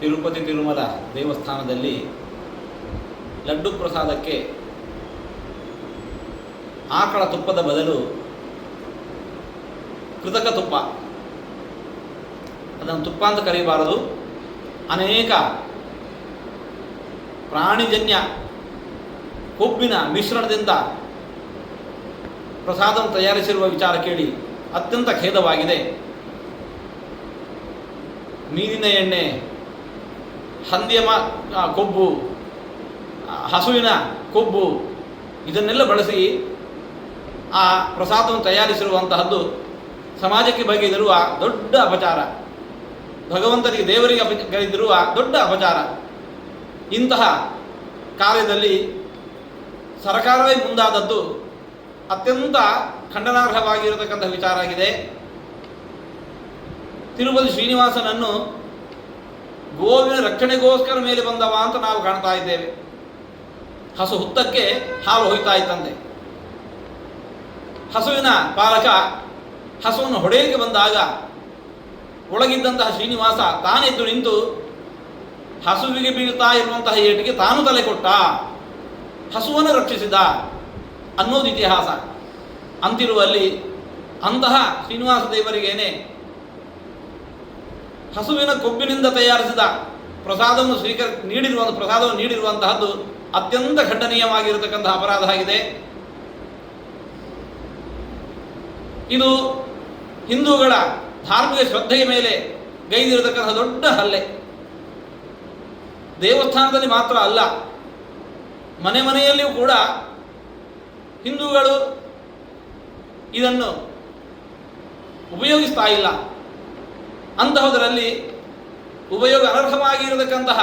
ತಿರುಪತಿ ತಿರುಮಲ ದೇವಸ್ಥಾನದಲ್ಲಿ ಲಡ್ಡು ಪ್ರಸಾದಕ್ಕೆ ಆಕಳ ತುಪ್ಪದ ಬದಲು ಕೃತಕ ತುಪ್ಪ. ಅದನ್ನು ತುಪ್ಪ ಅಂತ ಕರೆಯಬಾರದು ಅನೇಕ ಪ್ರಾಣಿಜನ್ಯ ಕೊಬ್ಬಿನ ಮಿಶ್ರಣದಿಂದ ಪ್ರಸಾದವನ್ನು ತಯಾರಿಸಿರುವ ವಿಚಾರ ಕೇಳಿ ಅತ್ಯಂತ ಖೇದವಾಗಿದೆ. ಮೀನಿನ ಎಣ್ಣೆ ಹಂದಿಯ ಮಾ ಕೊಬ್ಬು ಹಸುವಿನ ಕೊಬ್ಬು, ಇದನ್ನೆಲ್ಲ ಬಳಸಿ ಆ ಪ್ರಸಾದವನ್ನು ತಯಾರಿಸಿರುವಂತಹದ್ದು ಸಮಾಜಕ್ಕೆ ಬಗೆದಿರುವ ದೊಡ್ಡ ಅಪಚಾರ. ಭಗವಂತನಿಗೆ ದೇವರಿಗೆ ಅಪಗೈದಿರುವ ದೊಡ್ಡ ಅಪಚಾರ. ಇಂತಹ ಕಾರ್ಯದಲ್ಲಿ ಸರ್ಕಾರವೇ ಮುಂದಾದದ್ದು ಅತ್ಯಂತ ಖಂಡನಾರ್ಹವಾಗಿರತಕ್ಕಂಥ ವಿಚಾರ ಆಗಿದೆ. ತಿರುಪತಿ ಶ್ರೀನಿವಾಸನನ್ನು ಗೋವಿನ ರಕ್ಷಣೆಗೋಸ್ಕರ ಮೇಲೆ ಬಂದವ ಅಂತ ನಾವು ಕಾಣ್ತಾ ಇದ್ದೇವೆ. ಹಸು ಹುತ್ತಕ್ಕೆ ಹಾಲು ಹೋಯ್ತಾ ಇತ್ತಂತೆ. ಹಸುವಿನ ಪಾಲಕ ಹಸುವನ್ನು ಹೊಡೆಯಲಿಕ್ಕೆ ಬಂದಾಗ ಒಳಗಿದ್ದಂತಹ ಶ್ರೀನಿವಾಸ ತಾನೆದ್ದು ನಿಂತು ಹಸುವಿಗೆ ಬೀಳ್ತಾ ಇರುವಂತಹ ಏಟಿಗೆ ತಾನು ತಲೆ ಕೊಟ್ಟ. ಹಸುವನ್ನು ರಕ್ಷಿಸಿದ ಅನ್ನೋದು ಇತಿಹಾಸ. ಅಂತಿರುವಲ್ಲಿ ಅಂತಹ ಶ್ರೀನಿವಾಸ ದೇವರಿಗೇನೆ ಹಸುವಿನ ಕೊಬ್ಬಿನಿಂದ ತಯಾರಿಸಿದ ಪ್ರಸಾದವನ್ನು ಸ್ವೀಕರ್, ನೀಡಿರುವ, ಪ್ರಸಾದವನ್ನು ನೀಡಿರುವಂತಹದ್ದು ಅತ್ಯಂತ ಖಂಡನೀಯವಾಗಿರತಕ್ಕಂತಹ ಅಪರಾಧ ಆಗಿದೆ. ಇದು ಹಿಂದೂಗಳ ಧಾರ್ಮಿಕ ಶ್ರದ್ಧೆಯ ಮೇಲೆ ಗೈದಿರತಕ್ಕಂತಹ ದೊಡ್ಡ ಹಲ್ಲೆ. ದೇವಸ್ಥಾನದಲ್ಲಿ ಮಾತ್ರ ಅಲ್ಲ, ಮನೆ ಮನೆಯಲ್ಲಿಯೂ ಕೂಡ ಹಿಂದೂಗಳು ಇದನ್ನು ಉಪಯೋಗಿಸ್ತಾ ಇಲ್ಲ. ಅಂತಹದರಲ್ಲಿ ಉಪಯೋಗ ಅನರ್ಹವಾಗಿರತಕ್ಕಂತಹ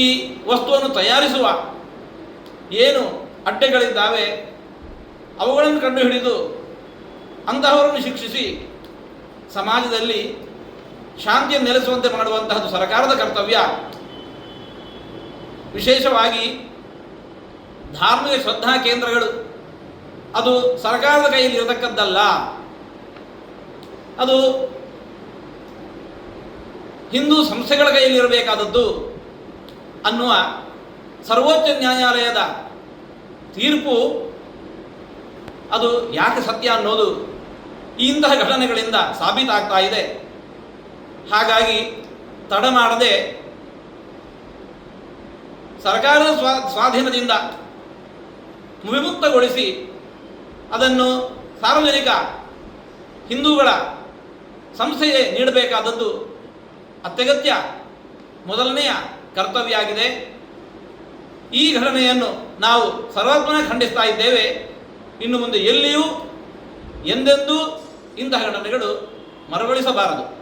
ಈ ವಸ್ತುವನ್ನು ತಯಾರಿಸುವ ಏನು ಅಡ್ಡೆಗಳಿದ್ದಾವೆ, ಅವುಗಳನ್ನು ಕಂಡುಹಿಡಿದು ಅಂತಹವರನ್ನು ಶಿಕ್ಷಿಸಿ ಸಮಾಜದಲ್ಲಿ ಶಾಂತಿಯನ್ನು ನೆಲೆಸುವಂತೆ ಮಾಡುವಂತಹದ್ದು ಸರ್ಕಾರದ ಕರ್ತವ್ಯ. ವಿಶೇಷವಾಗಿ ಧಾರ್ಮಿಕ ಶ್ರದ್ಧಾ ಕೇಂದ್ರಗಳು ಅದು ಸರ್ಕಾರದ ಕೈಯಲ್ಲಿ ಇರತಕ್ಕದ್ದಲ್ಲ ಅದು ಹಿಂದೂ ಸಂಸ್ಥೆಗಳ ಕೈಯಲ್ಲಿ ಇರಬೇಕಾದದ್ದು ಅನ್ನುವ ಸರ್ವೋಚ್ಚ ನ್ಯಾಯಾಲಯದ ತೀರ್ಪು ಅದು ಯಾಕೆ ಸತ್ಯ ಅನ್ನೋದು ಇಂತಹ ಘಟನೆಗಳಿಂದ ಸಾಬೀತಾಗ್ತಾ ಇದೆ. ಹಾಗಾಗಿ ತಡ ಮಾಡದೆ ಸರ್ಕಾರದ ಸ್ವಾ, ಸ್ವಾಧೀನದಿಂದ ವಿಮುಕ್ತಗೊಳಿಸಿ ಅದನ್ನು ಸಾರ್ವಜನಿಕ ಹಿಂದೂಗಳ ಸಂಸ್ಥೆಗೆ ನೀಡಬೇಕಾದದ್ದು ಅತ್ಯಗತ್ಯ, ಮೊದಲನೆಯ ಕರ್ತವ್ಯ ಆಗಿದೆ ಈ ಘಟನೆಯನ್ನು ನಾವು ಸರ್ವಾತ್ಮನ ಖಂಡಿಸ್ತಾ ಇದ್ದೇವೆ. ಇನ್ನು ಮುಂದೆ ಎಲ್ಲಿಯೂ ಎಂದೆಂದೂ ಇಂತಹ ಘಟನೆಗಳು ಮರುಗಳಿಸಬಾರದು